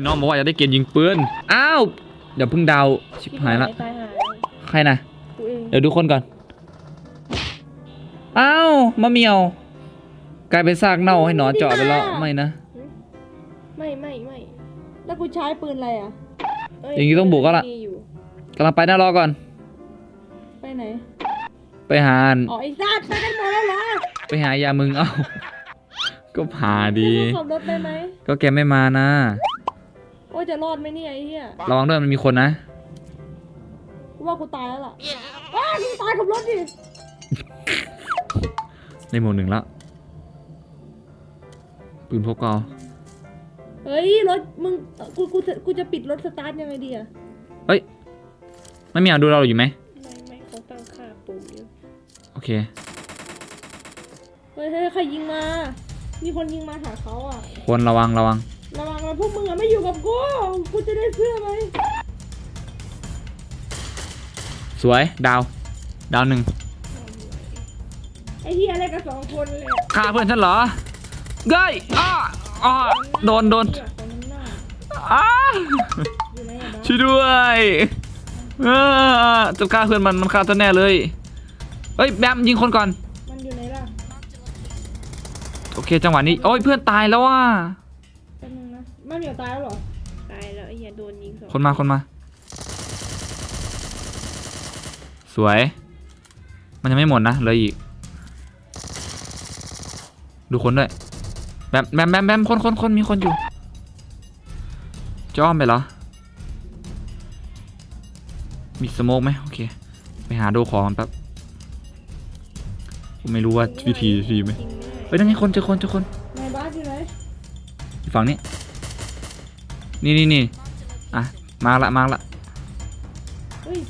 น้องบอกว่าจะได้เกณฑ์ยิงปืน อ้าว เดี๋ยวเพิ่งเดาวชิบหายละ ตายหายใครนะ กูเองเดี๋ยวดูคนก่อน อ้าวมะเหมียว กลายเป็นซากเน่าให้หนอนเจาะไปแล้วไม่นะ ไม่ไม่ไม่แล้วกูใช้ปืนอะไรอะเอย่างนี้ต้องบุกแล้วล่ะ มีอยู่กำลังไปนะรอก่อน ไปไหน ไปหาอ๋อไอ้สัตว์ไปกันหมดแล้วเหรอไปหายามึงเอ้า ก็ผ่าดีให้กูขับรถไปไหมก็แกไม่มานะ โอ้ยจะรอดไหมเนี่ยไอ้เหี้ยระวังด้วยมันมีคนนะ กูว่ากูตายแล้วล่ะอ้าวกูตายกับรถดิในหมู่หนึ่งแล้วปืนพกก็เอาเฮ้ยรถมึงกูกูกูจะปิดรถสตาร์ทยังไงดีอะไม่มีอะดูเราอยู่ไหมไม่ไม่เขาตั้งค่าปุ่มอยู่โอเค เฮ้ยเฮ้ยใครยิงมา มีคนยิงมาหาเขาอะ ควรระวังระวัง ระวังนะพวกมึงอะไม่อยู่กับกูกูจะได้เสื้อไหมสวยดาว ดาวหนึ่งไอ้เหี้ยอะไรกับสองคนเลยอะฆ่าเพื่อนฉันเหรอเก้ยอ้าอ้าโดนโดนเหี้ยของน้ำหน้าอ้าอยู่ไหนอะบ้าช่วยด้วยเออจะฆ่าเพื่อนมันมันฆ่าตัวแน่เลยเฮ้ยแบมยิงคนก่อนมันอยู่ไหนล่ะโอเคจังหวะนี้โอ้ยเพื่อนตายแล้วว่ะแป๊ บนึงนะมันเหมียวตายแล้วเหรอ ตายแล้วไอ้เหี้ยโดนยิงสองคนมาคนมา สวย มันยังไม่หมดนะเหลยอีก ดูคนด้วยแบมแบมแบมแบมคนคนคนมีคนอยู่จะอ้อมไปเหรอ มีสโมกไหมโอเค ไปหาดูของมันแป๊บผมไม่รู้ว่าวิธีวิธีไหมจริงเฮ้ยนั่นไงคนเจอคนเจอคนนายบ้านอยู่ไหน อยู่ฝั่งนี้ นี่นี่นี่อะมาละมาละเฮ้ย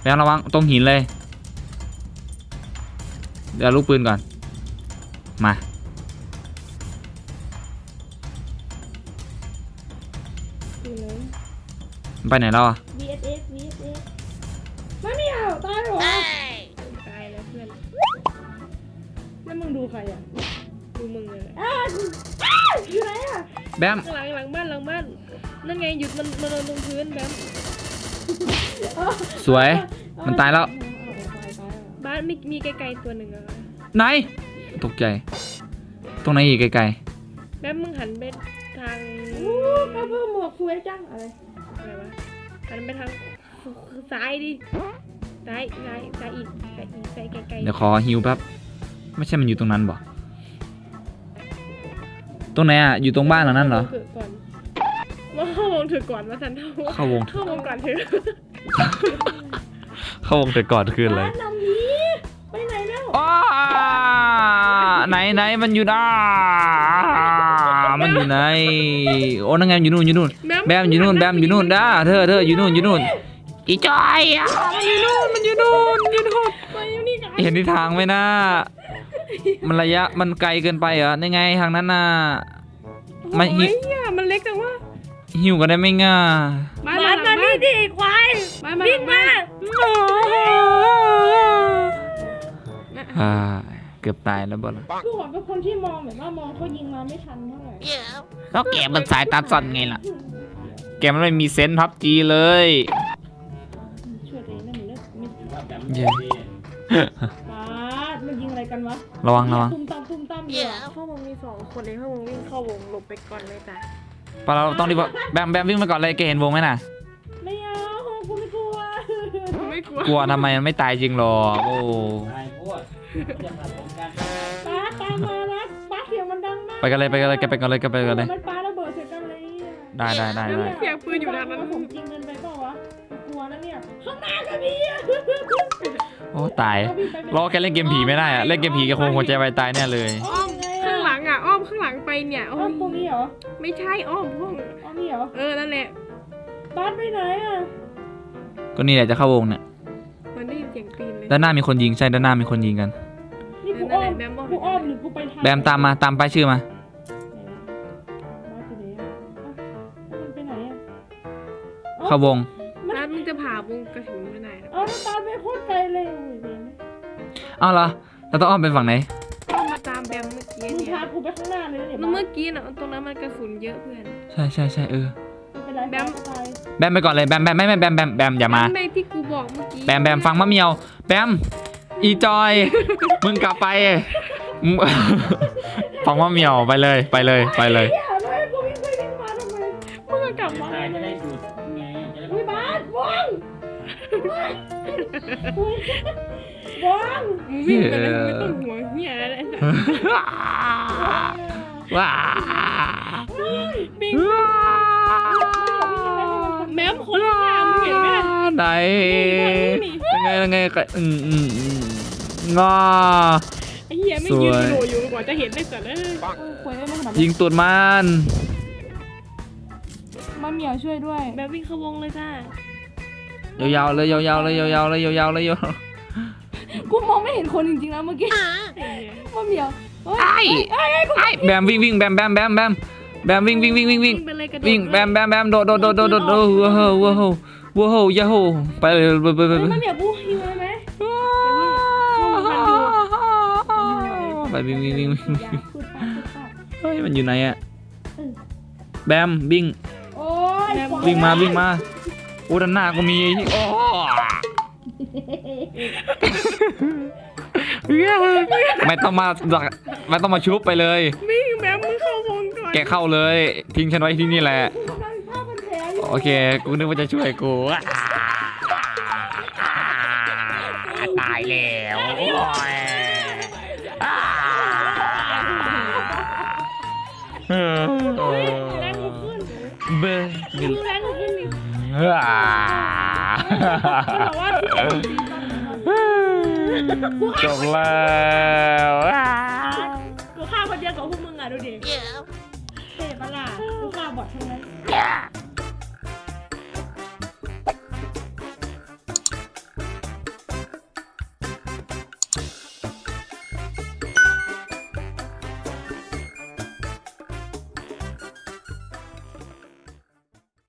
แบมระวังตรงหินเลย เดี๋ยวลูกปืนก่อน มาอยู่ไหนมันไปไหนแล้วอะ VSS VSS มันเหมียวตายเหรอตายแล้วเพื่อน แล้วมึงดูใครอะ ดูมึงเลยแหละอ้าวอ้าวอยู่ไหนอะ แบมข้างหลังหลังบ้านหลังบ้าน นั่นไงหยุดมันมันนอนตรงพื้นแบมสวย มันตายแล้วเอาเอาตายตายแล้วบ้านมีมีไกลๆตัวหนึ่งอะไหนตกใจ ตรงไหนอีกไกลแบมมึงหันไปทางอู้กระเบื้องหมวกสวยจังอะไรอะไรวะหันไปทางซ้ายดิซ้ายซ้ายซ้ายอีกซ้ายอีกซ้ายไกลๆๆเดี๋ยวขอฮิวแป๊บไม่ใช่มันอยู่ตรงนั้นบ่ตรงไหนอะอยู่ตรงบ้านหลังนั้นเหรอข้าว งก่อนว่าเข้าวงถือก่อนมาสันเท่าเข้าวง เข้าวงก่อนเถอะเข้าวงแต่ก่อนคืนเลยร้านนำนี้ ไปไหนแล้วอ้าไหนไหนมันอยู่ด้ามันอยู่ไหนโอ้นั่งไงอยู่นู่นอยู่นู่นแบมอยู่นู่นแบมอยู่นู่นด้าเธอเธออยู่นู่นอยู่นู่นอีจอยอะมันอยู่นู่นมันอยู่นู่นอยู่นู่นไปอยู่นี่กันเห็นทิศทางไหมนะมันระยะมันไกลเกินไปเหรอนี่ไงทางนั้นน่ะมันโอ้หิ หิวกันได้ไหมง่าบ้านร้านหลัมางบ้านี่นดิไอ้ควายบ้านมาวิ่งมาอ่าเกือบตายแล้วบ่ล่ะกูบอกเป็นคนที่มองแบบว่ามองเขายิงมาไม่ทันเท่าไหร่แล้วแกมันสายตาสั้นไงล่ะ แกมันไม่มีเซนส์พับจีเลยช่วยตัวเองนะมึงเลิกไม่เย้ปาดมันยิงอะไรกันวะ ระวังระวังตุ้มตามตุ้มตามอยู่อะพวกมึงมีสองคนเองพวกมึงวิ่งเข้าวงหลบไปก่อนเลยจ้ะ ปะเราต้องรีบแบมแบมวิ่งไปก่อนเลยแกเห็นวงไหมน่ะ ไม่เอากูไม่กลัวไม่กลัวกลัวทำไมมันไม่ตายจริงหรอกโอ้ปาดตามมานะปาดเสียงมันดังมากไปกันเลยไปกันเลยแกไปกันเลยแกไปกันเลยมันปาระเบิดใส่กันเลยอะได้ได้ได้ได้เสียงปืนอยู่ด้านนั้นผมจริงเกินไปเปล่าวะกูกลัวนะเนี่ยข้างหน้าก็มีอะโอ้ตายรอแกเล่นเกมผีไม่ได้อะเล่นเกมผีแกคงหัวใจวายตายแน่เลย ข้างหลังไปเนี่ยโอ้อ้อยมตรงนี้เหรอ ไม่ใช่อ้อมพวกอ้อมนี่เหรอ เออ นั่นแหละปาดไปไหนอะก็นี่แหละจะเข้าวงเนี่ยมันได้ยินเสียงตีนเลยด้านหน้ามีคนยิงใช่ด้านหน้ามีคนยิงกัน นี่กูอ้อมแบมบอกกูอ้อมหรือกูไปทางแบมตามมาตามป้ายชื่อมาไหนวะมาที่ไหนอะเอ้าแล้วมันไปไหนอะเข้าวงร้านมึงจะผ่าวงกระสุนไปไหนนะเอามันตามไปโคตรไกลเลยโอ้ยเห็นไหมเอาเหรอเราต้องอ้อมไปฝั่งไหน ต้องมาตามแบมเมื่อกี้มึงเนี่ยพากูไปข้างหน้าเลยนะเนี่ยเมื่อกี้น่ะตรงนั้นมันกระสุนเยอะเพื่อนใช่ใช่ใช่เออไม่เป็นไรแบมตายแบมไปก่อนเลยแบมแบมไม่ไม่แบมแบมแบมอย่ามาแบมที่กูบอกเมื่อกี้แบมแบมฟังมะเหมียวแบมอีจอย มึงกลับไปมึง ฟังมะเหมียวไปเลยไปเลยไปเลยอย่าเลยกูวิ่งไปวิ่งมาทำไมมึงก็กลับมาตายจะเลได้ยหยุดไงจะได้อุ้ยบ้านว่างอุ้ย ว่างมึงวิ่งไปเลยมึงไม่ต้องห่วงเฮียอะไรนะว้าวิ่งแม้คนข้างหน้ามึงเห็นไหมล่ะไหนยังไงยังไงก็อืมอืมอืมงอไอ้เหี้ยไม่ยืนโดอยู่กว่าจะเห็นได้สัตว์เลยเออควยได้ไม่ขนาดยิงตูดมันมาเหมียวช่วยด้วย แบบวิ่งเข้าวงเลยจ้ายาวๆเลยยาวๆเลยยาวๆเลยยาวๆเลยยาว กูมองไม่เห็นคนจริงๆนะเมื่อกี้ไอ้เหี้ยมาเหมียวเฮ้ยไอ้ไอ้แบมวิ่งวิ่งแบมแบมแบมแบมแบมวิ่งวิ่งวิ่งวิ่งวิ่งไปเลยกระโดดวิ่งแบมแบมแบมโดดโดดโดดโดดโดดโดดว้าวว้าวว้าวว้าวไปเลยไปไปไปเฮ้ยไปมาเหมียวกูหิวเลยไหมไปวิ่งวิ่งวิ่งวิ่งอย่าพูดไปพูดไปเฮ้ยมันอยู่ไหนอะแบมวิ่งโอ้ยวิ่งมาวิ่งมาโอ้ด้านหน้าก็มีโอ้ ไม่ต้องมาดักไม่ต้องมาชุบไปเลยวิ่งแม้มึงเข้าวงก่อนแกเข้าเลย ทิ้งฉันไว้ที่นี่แหละกูกำลังฆ่าพันแผลอยู่โอเค กูนึกว่าจะช่วยกูตายแล้วโอ้ยเออแรงกูขึ้นเบอร์มึงแรงกูขึ้นนี่อ่า มันบอกว่าที่ จบแล้วอ่ากูฆ่าคนเดียวกับพวกมึงอะดูดิเท่ปะล่ะกูฆ่าบอททั้งนั้น